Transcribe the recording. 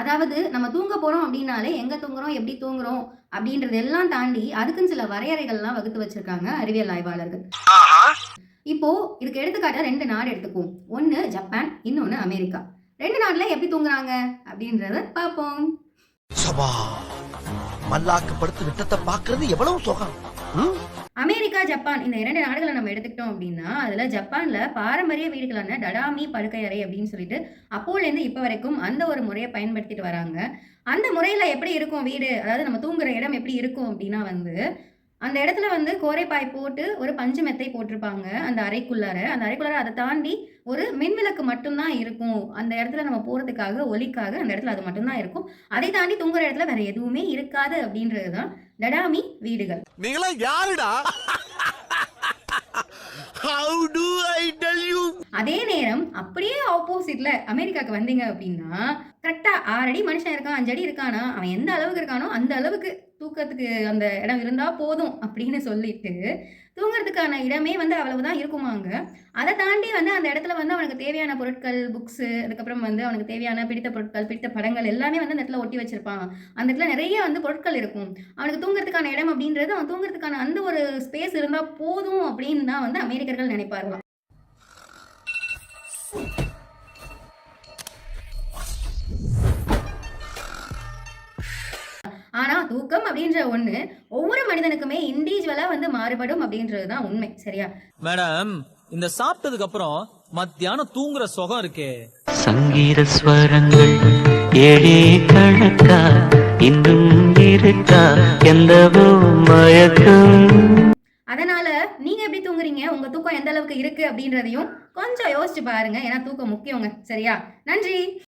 அதாவது நம்ம தூங்க போறோம் அப்படின்னாலே எங்க தூங்குறோம் எப்படி தூங்குறோம் அப்படின்றது எல்லாம் தாண்டி அதுக்குன்னு சில வரையறைகள்லாம் வகுத்து வச்சிருக்காங்க அறிவியல் ஆய்வாளர்கள். இப்போ இதுக்கு எடுத்துக்காட்ட ரெண்டு நாடு எடுத்துக்குவோம். ஒன்னு ஜப்பான் இன்னொன்னு அமெரிக்கா. ரெண்டு நாடுல எப்படி தூங்குறாங்க அப்படின்றத பார்ப்போம். சபா மல்லாக்க படுத்து விட்டத்தை பாக்குறது எவ்வளவு சுகம். ம்? அமெரிக்கா ஜப்பான் இந்த இரண்டு நாடுகளை நம்ம எடுத்துக்கிட்டோம் அப்படின்னா அதுல ஜப்பான்ல பாரம்பரிய வீடுகளான டடாமி படுக்கை அறை அப்படின்னு சொல்லிட்டு அப்போலேருந்து இப்போ வரைக்கும் அந்த ஒரு முறையை பயன்படுத்திட்டு வராங்க. அந்த முறையில எப்படி இருக்கும் வீடு? அதாவது நம்ம தூங்குற இடம் எப்படி இருக்கும் அப்படின்னா வந்து அந்த இடத்துல வந்து கோரைப்பாய் போட்டு ஒரு பஞ்சு மெத்தை போட்டிருப்பாங்க அந்த அறைக்குள்ளார. அந்த அறைக்குள்ளார அதை தாண்டி ஒரு மின்விளக்கு மட்டும்தான் இருக்கும். அந்த இடத்துல நம்ம போறதுக்காக ஒலிக்காக அந்த இடத்துல அது மட்டும்தான் இருக்கும். அதை தாண்டி தூங்குற இடத்துல வேற எதுவுமே இருக்காது அப்படின்றது தான் டடாமி வீடுகள். நீங்களா யாருடா? அதே நேரம் அப்படியே ஆப்போசிட்ல அமெரிக்காக்கு வந்தீங்க அப்படின்னா கரெக்டா ஆறு அடி மனுஷன் இருக்கான் அஞ்சு அடி இருக்கானா அவன் எந்த அளவுக்கு இருக்கானோ அந்த அளவுக்கு தூக்கத்துக்கு அந்த இடம் இருந்தா போதும் அப்படின்னு சொல்லிட்டு தூங்குறதுக்கான இடமே வந்து அவ்வளவுதான் இருக்குமாங்க. அதை தாண்டி வந்து அந்த இடத்துல வந்து அவனுக்கு தேவையான பொருட்கள் புக்ஸு அதுக்கப்புறம் வந்து அவனுக்கு தேவையான பிடித்த பொருட்கள் பிடித்த படங்கள் எல்லாமே வந்து அந்த இடத்துல ஒட்டி வச்சிருப்பான். அந்த இடத்துல நிறைய வந்து பொருட்கள் இருக்கும். அவனுக்கு தூங்குறதுக்கான இடம் அப்படின்றது அவன் தூங்குறதுக்கான அந்த ஒரு ஸ்பேஸ் இருந்தா போதும் அப்படின்னு தான் வந்து அமெரிக்கர்கள் நினைப்பார்களாம். தூக்கம் அப்படின்ற ஒண்ணு ஒவ்வொரு மனிதனுக்குமே இண்டிவிஜுவலா வந்து மாறுபடும் அப்படின்றது தான் உண்மை சரியா? மேடம் இந்த சாப்பிட்டதுக்கு அப்புறம் மத்தியானம் தூங்குற சுகம் இருக்கே. சங்கீத ஸ்வரங்கள் ஏழே கணக்கா இன்னும் இருக்கா எந்தவோ மயக்கம் அதனால நீங்க எப்படி தூங்குறீங்க? உங்க தூக்கம் எந்த அளவுக்கு இருக்கு அப்படின்றதையும் கொஞ்சம் யோசிச்சு பாருங்க. ஏன்னா தூக்கம் முக்கியங்க சரியா? நன்றி!